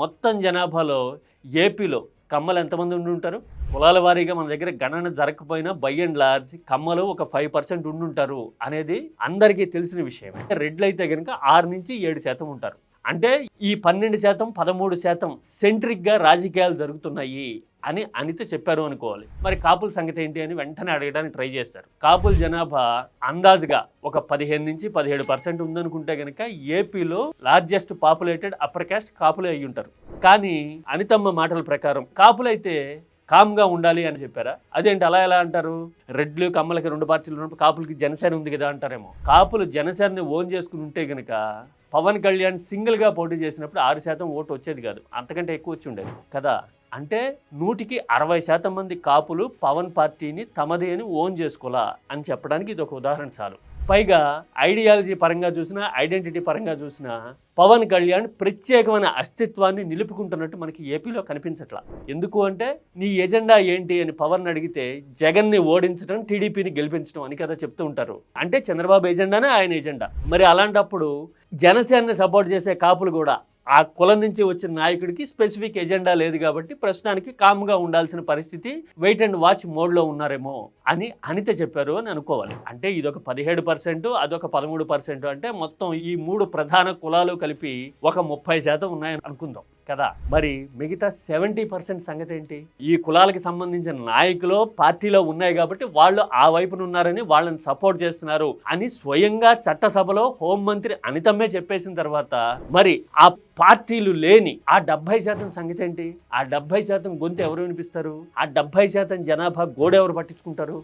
మొత్తం జనాభాలో ఏపీలో కమ్మలు ఎంతమంది ఉండి ఉంటారు? కులాల వారీగా మన దగ్గర గణన జరగకపోయినా బై అండ్ లార్జ్ కమ్మలు ఒక ఫైవ్ పర్సెంట్ ఉండుంటారు అనేది అందరికీ తెలిసిన విషయం రెడ్లు అయితే కనుక ఆరు నుంచి ఏడు శాతం ఉంటారు. అంటే ఈ పన్నెండు శాతం పదమూడు శాతం సెంట్రిక్గా రాజకీయాలు జరుగుతున్నాయి. అని అనిత చెప్పారు అనుకోవాలి. మరి కాపుల సంగతి ఏంటి అని వెంటనే అడగడానికి ట్రై చేస్తారు. కాపుల జనాభా అందాజుగా ఒక పదిహేను నుంచి పదిహేడు పర్సెంట్ ఉందనుకుంటే కనుక ఏపీలో లార్జెస్ట్ పాపులేటెడ్ అప్పర్ కాస్ట్ కాపులే అయి ఉంటారు కానీ అనితమ్మ మాటల ప్రకారం కాపులైతే కామ్గా ఉండాలి అని చెప్పారా? అదేంటి అలా ఎలా అంటారు? రెడ్లు కమ్మలకి రెండు పార్టీలు ఉన్నప్పుడు కాపులకి జనసేన ఉంది కదా అంటారేమో. కాపులు జనసేనని ఓన్ చేసుకుని ఉంటే కనుక పవన్ కళ్యాణ్ సింగిల్గా పోటీ చేసినప్పుడు ఆరు శాతం ఓటు వచ్చేది కాదు. అంతకంటే ఎక్కువ వచ్చి ఉండేది కదా? అంటే నూటికి అరవై శాతం మంది కాపులు పవన్ పార్టీని తమది అని ఓన్ చేసుకోలా అని చెప్పడానికి ఇది ఒక ఉదాహరణ చాలు. పైగా ఐడియాలజీ పరంగా చూసినా ఐడెంటిటీ పరంగా చూసినా పవన్ కళ్యాణ్ ప్రత్యేకమైన అస్తిత్వాన్ని నిలుపుకుంటున్నట్టు మనకి ఏపీలో కనిపించట్లా. ఎందుకు అంటే నీ ఎజెండా ఏంటి అని పవన్ అడిగితే జగన్ని ఓడించడం టీడీపీని గెలిపించడం అని కదా చెప్తూ ఉంటారు. అంటే చంద్రబాబు ఎజెండానే ఆయన ఎజెండా. మరి అలాంటప్పుడు జనసేనని సపోర్ట్ చేసే కాపులు కూడా ఆ కులం నుంచి వచ్చిన నాయకుడికి స్పెసిఫిక్ ఎజెండా లేదు కాబట్టి ప్రస్తుతానికి కామ్గా ఉండాల్సిన పరిస్థితి వెయిట్ అండ్ వాచ్ మోడ్లో ఉన్నారేమో అని అనిత చెప్పారు అని అనుకోవాలి. అంటే ఇదొక పదిహేడు పర్సెంట్ అదొక పదమూడు పర్సెంట్ అంటే మొత్తం ఈ మూడు ప్రధాన కులాలు కలిపి ఒక ముప్పై శాతం ఉన్నాయని అనుకుందాం. కదా? మరి మిగతా సెవెంటీ పర్సెంట్ సంగతి ఏంటి ఈ కులాలకి సంబంధించిన నాయకులు పార్టీలో ఉన్నాయి కాబట్టి వాళ్ళు ఆ వైపున ఉన్నారని వాళ్ళని సపోర్ట్ చేస్తున్నారు అని స్వయంగా చట్టసభలో హోంమంత్రి అనితమ్మే చెప్పేసిన తర్వాత మరి ఆ పార్టీలు లేని ఆ డెబ్బై శాతం సంగతి ఏంటి ఆ డెబ్బై శాతం గొంతు ఎవరు వినిపిస్తారు? ఆ డెబ్బై శాతం జనాభా గోడ ఎవరు పట్టించుకుంటారు?